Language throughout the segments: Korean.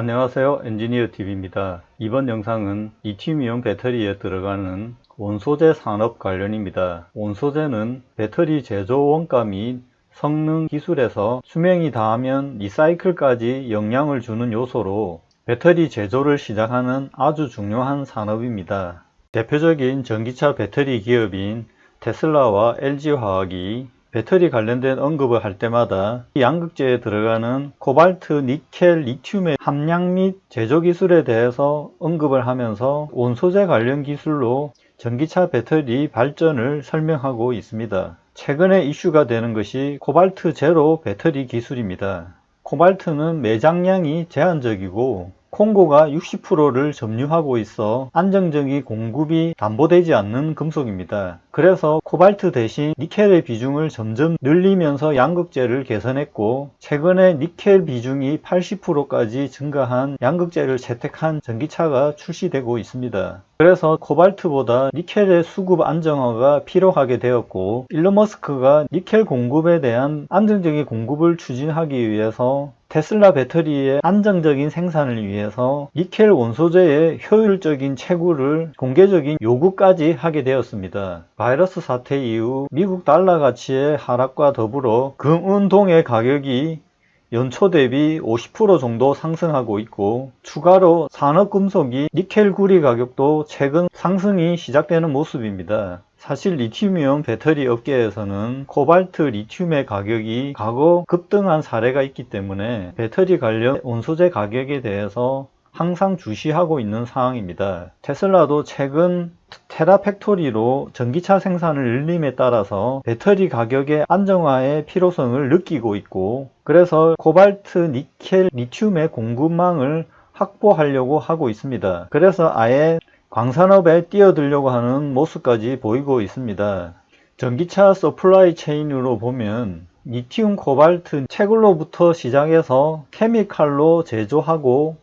안녕하세요 엔지니어 TV입니다. 이번 영상은 리튬이온 배터리에 들어가는 원소재 산업 관련입니다. 원소재는 배터리 제조 원가 및 성능 기술에서 수명이 다하면 리사이클까지 영향을 주는 요소로 배터리 제조를 시작하는 아주 중요한 산업입니다. 대표적인 전기차 배터리 기업인 테슬라와 LG화학이 배터리 관련된 언급을 할 때마다 이 양극재에 들어가는 코발트, 니켈, 리튬의 함량 및 제조 기술에 대해서 언급을 하면서 원소재 관련 기술로 전기차 배터리 발전을 설명하고 있습니다. 최근에 이슈가 되는 것이 코발트 제로 배터리 기술입니다. 코발트는 매장량이 제한적이고 콩고가 60%를 점유하고 있어 안정적인 공급이 담보되지 않는 금속입니다. 그래서 코발트 대신 니켈의 비중을 점점 늘리면서 양극재를 개선했고 최근에 니켈 비중이 80%까지 증가한 양극재를 채택한 전기차가 출시되고 있습니다. 그래서 코발트보다 니켈의 수급 안정화가 필요하게 되었고 일론 머스크가 니켈 공급에 대한 안정적인 공급을 추진하기 위해서 테슬라 배터리의 안정적인 생산을 위해서 니켈 원소재의 효율적인 채굴을 공개적인 요구까지 하게 되었습니다. 바이러스 사태 이후 미국 달러 가치의 하락과 더불어 금은동의 가격이 연초 대비 50% 정도 상승하고 있고 추가로 산업금속이 니켈 구리 가격도 최근 상승이 시작되는 모습입니다. 사실 리튬이온 배터리 업계에서는 코발트 리튬의 가격이 과거 급등한 사례가 있기 때문에 배터리 관련 원소재 가격에 대해서 항상 주시하고 있는 상황입니다. 테슬라도 최근 테라팩토리로 전기차 생산을 늘림에 따라서 배터리 가격의 안정화의 필요성을 느끼고 있고 그래서 코발트, 니켈, 리튬의 공급망을 확보하려고 하고 있습니다. 그래서 아예 광산업에 뛰어들려고 하는 모습까지 보이고 있습니다. 전기차 서플라이 체인으로 보면 리튬, 코발트, 채굴로부터 시작해서 케미칼로 제조하고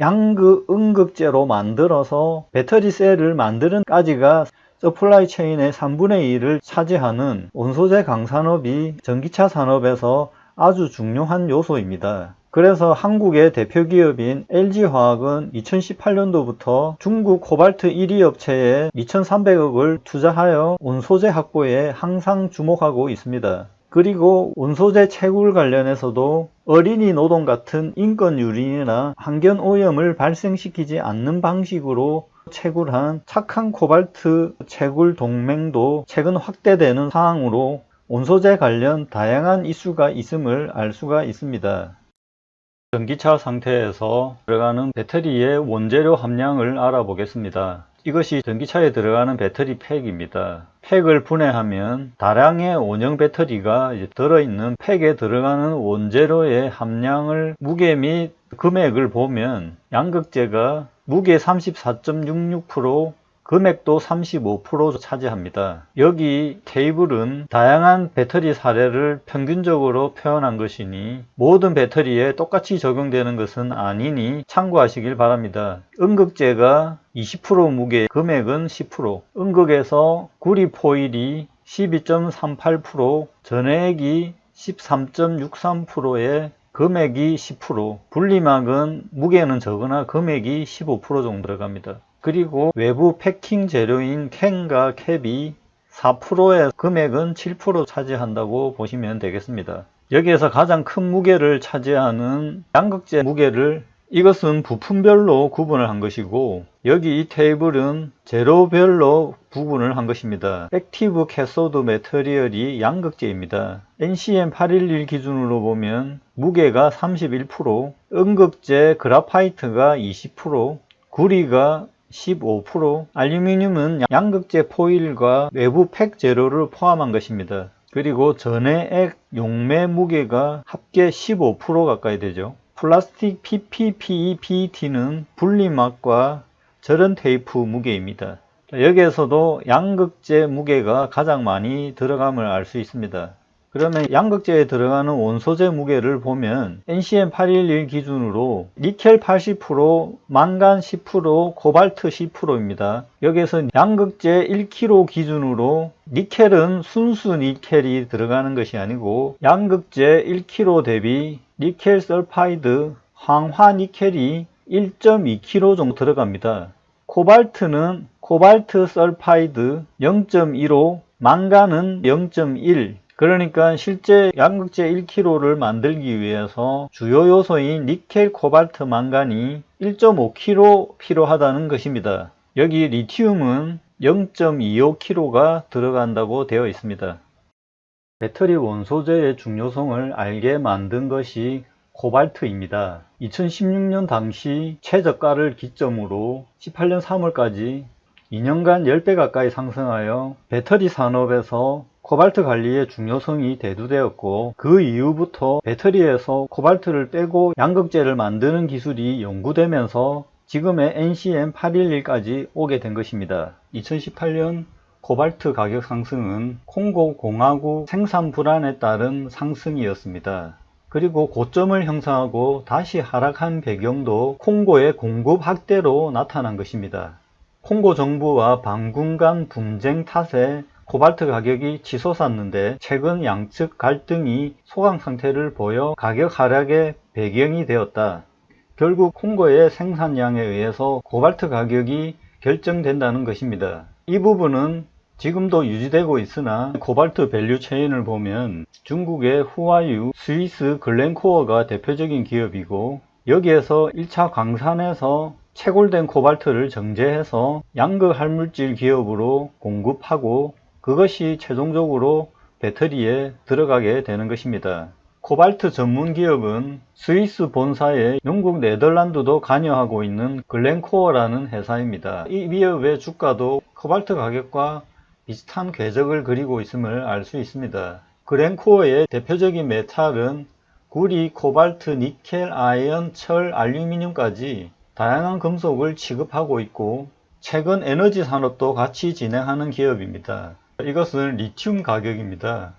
양극, 음극재로 만들어서 배터리 셀을 만드는 까지가 서플라이 체인의 3분의 1을 차지하는 원소재 강산업이 전기차 산업에서 아주 중요한 요소입니다. 그래서 한국의 대표 기업인 LG화학은 2018년도부터 중국 코발트 1위 업체에 2,300억을 투자하여 원소재 확보에 항상 주목하고 있습니다. 그리고 원소재 채굴 관련해서도 어린이 노동 같은 인권 유린이나 환경 오염을 발생시키지 않는 방식으로 채굴한 착한 코발트 채굴 동맹도 최근 확대되는 상황으로 원소재 관련 다양한 이슈가 있음을 알 수가 있습니다. 전기차 상태에서 들어가는 배터리의 원재료 함량을 알아보겠습니다. 이것이 전기차에 들어가는 배터리 팩입니다. 팩을 분해하면 다량의 원형 배터리가 들어있는 팩에 들어가는 원재료의 함량을 무게 및 금액을 보면 양극재가 무게 34.66% 금액도 35% 차지합니다. 여기 테이블은 다양한 배터리 사례를 평균적으로 표현한 것이니 모든 배터리에 똑같이 적용되는 것은 아니니 참고하시길 바랍니다. 음극재가 20% 무게, 금액은 10%, 음극에서 구리 포일이 12.38%, 전해액이 13.63%에 금액이 10%, 분리막은 무게는 적으나 금액이 15% 정도 들어갑니다. 그리고 외부 패킹 재료인 캔과 캡이 4%의 금액은 7% 차지한다고 보시면 되겠습니다. 여기에서 가장 큰 무게를 차지하는 양극재 무게를 이것은 부품별로 구분을 한 것이고 여기 이 테이블은 재료별로 구분을 한 것입니다. 액티브 캐소드 매터리얼이 양극재입니다. NCM 811 기준으로 보면 무게가 31%, 음극재 그라파이트가 20%, 구리가 15%, 알루미늄은 양극재 포일과 외부 팩 재료를 포함한 것입니다. 그리고 전해액 용매 무게가 합계 15% 가까이 되죠. 플라스틱 PP, PE, PET는 분리막과 절연 테이프 무게입니다. 여기에서도 양극재 무게가 가장 많이 들어감을 알 수 있습니다. 그러면 양극재에 들어가는 원소재 무게를 보면 NCM 811 기준으로 니켈 80%, 망간 10%, 코발트 10%입니다. 여기에서 양극재 1kg 기준으로 니켈은 순수 니켈이 들어가는 것이 아니고 양극재 1kg 대비 니켈 설파이드 황화 니켈이 1.2kg 정도 들어갑니다. 코발트는 코발트 설파이드 0.15, 망간은 0.1, 그러니까 실제 양극재 1kg를 만들기 위해서 주요 요소인 니켈, 코발트, 망간이 1.5kg 필요하다는 것입니다. 여기 리튬은 0.25kg가 들어간다고 되어 있습니다. 배터리 원소재의 중요성을 알게 만든 것이 코발트입니다. 2016년 당시 최저가를 기점으로 18년 3월까지 2년간 10배 가까이 상승하여 배터리 산업에서 코발트 관리의 중요성이 대두되었고 그 이후부터 배터리에서 코발트를 빼고 양극재를 만드는 기술이 연구되면서 지금의 NCM811까지 오게 된 것입니다. 2018년 코발트 가격 상승은 콩고 공화국 생산 불안에 따른 상승이었습니다. 그리고 고점을 형성하고 다시 하락한 배경도 콩고의 공급 확대로 나타난 것입니다. 콩고 정부와 반군 간 분쟁 탓에 코발트 가격이 치솟았는데 최근 양측 갈등이 소강 상태를 보여 가격 하락의 배경이 되었다. 결국 콩고의 생산량에 의해서 코발트 가격이 결정된다는 것입니다. 이 부분은 지금도 유지되고 있으나 코발트 밸류 체인을 보면 중국의 후아유, 스위스 글렌코어가 대표적인 기업이고 여기에서 1차 광산에서 채굴된 코발트를 정제해서 양극 할물질 기업으로 공급하고 그것이 최종적으로 배터리에 들어가게 되는 것입니다. 코발트 전문 기업은 스위스 본사에 영국 네덜란드도 관여하고 있는 글렌코어라는 회사입니다. 이 기업의 주가도 코발트 가격과 비슷한 궤적을 그리고 있음을 알 수 있습니다. 글렌코어의 대표적인 메탈은 구리, 코발트, 니켈, 아연, 철, 알루미늄까지 다양한 금속을 취급하고 있고 최근 에너지 산업도 같이 진행하는 기업입니다. 이것은 리튬 가격입니다.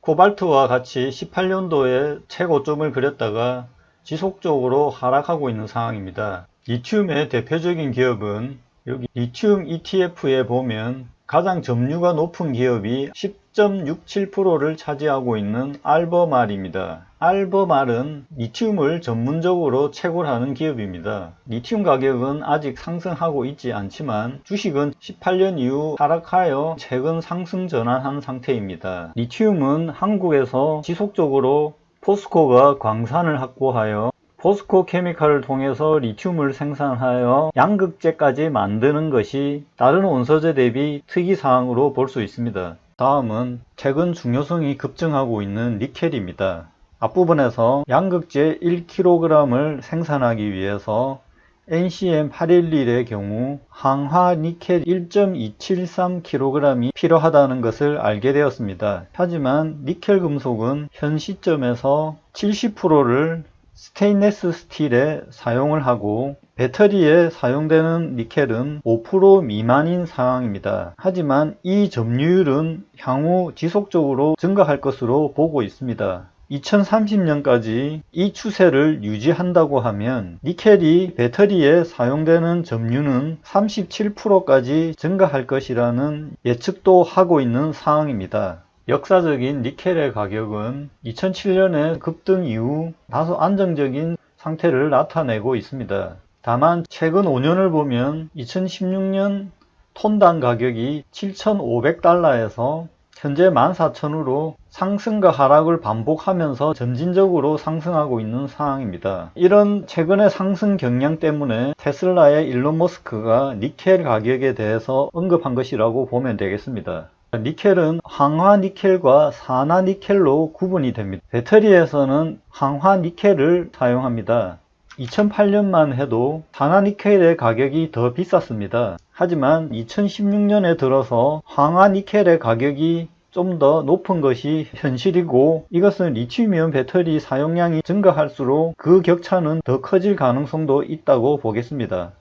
코발트와 같이 18년도에 최고점을 그렸다가 지속적으로 하락하고 있는 상황입니다. 리튬의 대표적인 기업은 여기 리튬 ETF에 보면 가장 점유가 높은 기업이 10.67%를 차지하고 있는 알버말입니다. 알버말은 리튬을 전문적으로 채굴하는 기업입니다. 리튬 가격은 아직 상승하고 있지 않지만 주식은 18년 이후 하락하여 최근 상승 전환한 상태입니다. 리튬은 한국에서 지속적으로 포스코가 광산을 확보하여 포스코 케미칼을 통해서 리튬을 생산하여 양극재까지 만드는 것이 다른 원소재 대비 특이사항으로 볼 수 있습니다. 다음은 최근 중요성이 급증하고 있는 니켈입니다. 앞부분에서 양극재 1kg을 생산하기 위해서 NCM811의 경우 항화 니켈 1.273kg이 필요하다는 것을 알게 되었습니다. 하지만 니켈 금속은 현 시점에서 70%를 스테인레스 스틸에 사용을 하고 배터리에 사용되는 니켈은 5% 미만인 상황입니다. 하지만 이 점유율은 향후 지속적으로 증가할 것으로 보고 있습니다. 2030년까지 이 추세를 유지한다고 하면 니켈이 배터리에 사용되는 점유는 37%까지 증가할 것이라는 예측도 하고 있는 상황입니다. 역사적인 니켈의 가격은 2007년의 급등 이후 다소 안정적인 상태를 나타내고 있습니다. 다만 최근 5년을 보면 2016년 톤당 가격이 7,500달러에서 현재 14,000으로 상승과 하락을 반복하면서 점진적으로 상승하고 있는 상황입니다. 이런 최근의 상승 경향 때문에 테슬라의 일론 머스크가 니켈 가격에 대해서 언급한 것이라고 보면 되겠습니다. 니켈은 항화 니켈과 산화 니켈로 구분이 됩니다. 배터리에서는 항화 니켈을 사용합니다. 2008년만 해도 산화 니켈의 가격이 더 비쌌습니다. 하지만 2016년에 들어서 황화 니켈의 가격이 좀 더 높은 것이 현실이고 이것은 리튬이온 배터리 사용량이 증가할수록 그 격차는 더 커질 가능성도 있다고 보겠습니다.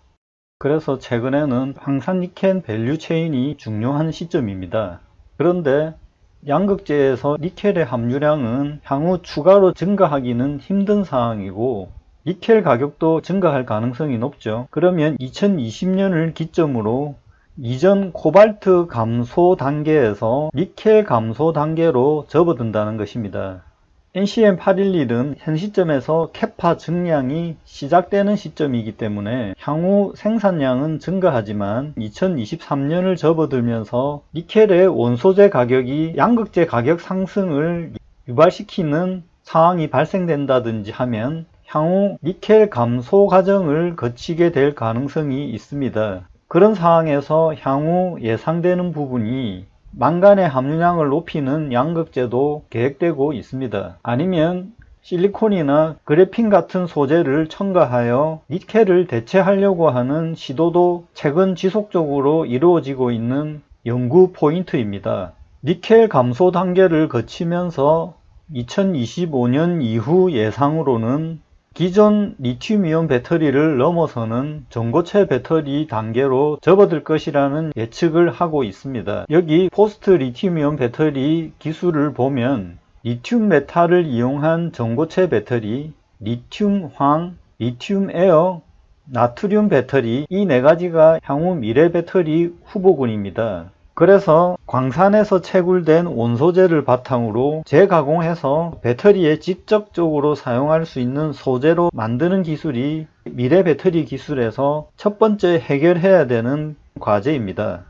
그래서 최근에는 황산니켈 밸류 체인이 중요한 시점입니다. 그런데 양극재에서 니켈의 함유량은 향후 추가로 증가하기는 힘든 상황이고 니켈 가격도 증가할 가능성이 높죠. 그러면 2020년을 기점으로 이전 코발트 감소 단계에서 니켈 감소 단계로 접어든다는 것입니다. NCM 811은 현 시점에서 캐파 증량이 시작되는 시점이기 때문에 향후 생산량은 증가하지만 2023년을 접어들면서 니켈의 원소재 가격이 양극재 가격 상승을 유발시키는 상황이 발생된다든지 하면 향후 니켈 감소 과정을 거치게 될 가능성이 있습니다. 그런 상황에서 향후 예상되는 부분이 망간의 함유량을 높이는 양극재도 계획되고 있습니다. 아니면 실리콘이나 그래핀 같은 소재를 첨가하여 니켈을 대체하려고 하는 시도도 최근 지속적으로 이루어지고 있는 연구 포인트입니다. 니켈 감소 단계를 거치면서 2025년 이후 예상으로는 기존 리튬이온 배터리를 넘어서는 전고체 배터리 단계로 접어들 것이라는 예측을 하고 있습니다. 여기 포스트 리튬이온 배터리 기술을 보면 리튬 메탈을 이용한 전고체 배터리, 리튬 황, 리튬 에어, 나트륨 배터리 이 네 가지가 향후 미래 배터리 후보군입니다. 그래서 광산에서 채굴된 원소재를 바탕으로 재가공해서 배터리에 직접적으로 사용할 수 있는 소재로 만드는 기술이 미래 배터리 기술에서 첫 번째 해결해야 되는 과제입니다.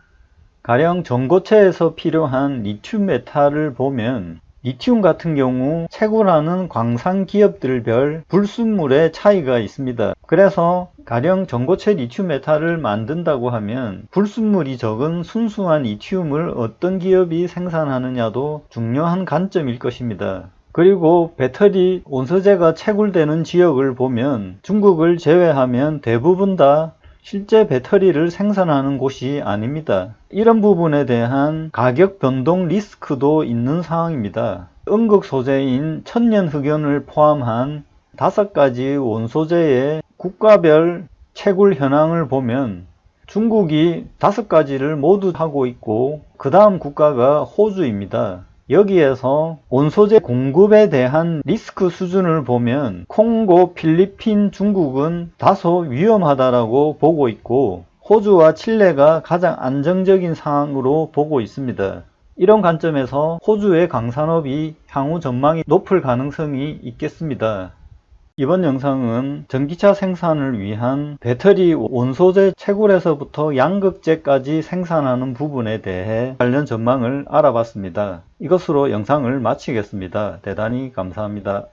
가령 전고체에서 필요한 리튬 메탈을 보면 리튬 같은 경우 채굴하는 광산 기업들별 불순물의 차이가 있습니다. 그래서 가령 전고체 리튬 메탈을 만든다고 하면 불순물이 적은 순수한 리튬을 어떤 기업이 생산하느냐도 중요한 관점일 것입니다. 그리고 배터리 원소재가 채굴되는 지역을 보면 중국을 제외하면 대부분 다 실제 배터리를 생산하는 곳이 아닙니다. 이런 부분에 대한 가격 변동 리스크도 있는 상황입니다. 음극 소재인 천년 흑연을 포함한 다섯 가지 원소재의 국가별 채굴 현황을 보면 중국이 다섯 가지를 모두 하고 있고 그 다음 국가가 호주입니다. 여기에서 원소재 공급에 대한 리스크 수준을 보면 콩고, 필리핀, 중국은 다소 위험하다라고 보고 있고 호주와 칠레가 가장 안정적인 상황으로 보고 있습니다. 이런 관점에서 호주의 강산업이 향후 전망이 높을 가능성이 있겠습니다. 이번 영상은 전기차 생산을 위한 배터리 원소재 채굴에서부터 양극재까지 생산하는 부분에 대해 관련 전망을 알아봤습니다. 이것으로 영상을 마치겠습니다. 대단히 감사합니다.